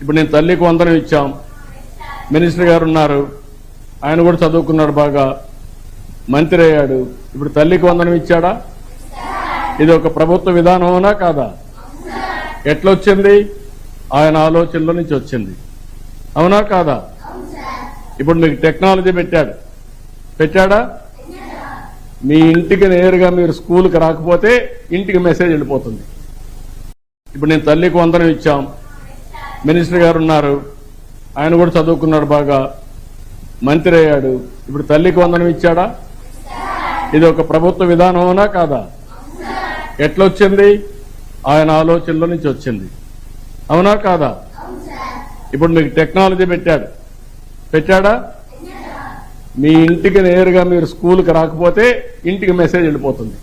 ఇప్పుడు నేను తల్లికి వందనం ఇచ్చాం. మినిస్టర్ గారు ఉన్నారు. ఆయన కూడా చదువుకున్నాడు బాగా. మంత్రి అయ్యాడు. ఇప్పుడు తల్లికి వందనం ఇచ్చాడా? ఇది ఒక ప్రభుత్వ విధానమేనా కాదా? ఎట్లొచ్చింది? ఆయన ఆలోచనలో నుంచి వచ్చింది. అవునా కాదా? ఇప్పుడు మీకు టెక్నాలజీ పెట్టాడు. పెట్టాడా? మీ ఇంటికి నేరుగా మీరు స్కూల్కి రాకపోతే ఇంటికి మెసేజ్ వెళ్ళిపోతుంది. ఇప్పుడు నేను తల్లికి వందనం ఇచ్చాం. మినిస్టర్ గారు ఉన్నారు. ఆయన కూడా చదువుకున్నాడు బాగా. మంత్రి అయ్యాడు. ఇప్పుడు తల్లికి వందనం ఇచ్చాడా? ఇది ఒక ప్రభుత్వ విధానమేనా కాదా? ఎట్లొచ్చింది? ఆయన ఆలోచనలో నుంచి వచ్చింది. అవునా కాదా? ఇప్పుడు మీకు టెక్నాలజీ పెట్టాడు. పెట్టాడా? మీ ఇంటికి నేరుగా మీరు స్కూల్కి రాకపోతే ఇంటికి మెసేజ్ వెళ్ళిపోతుంది.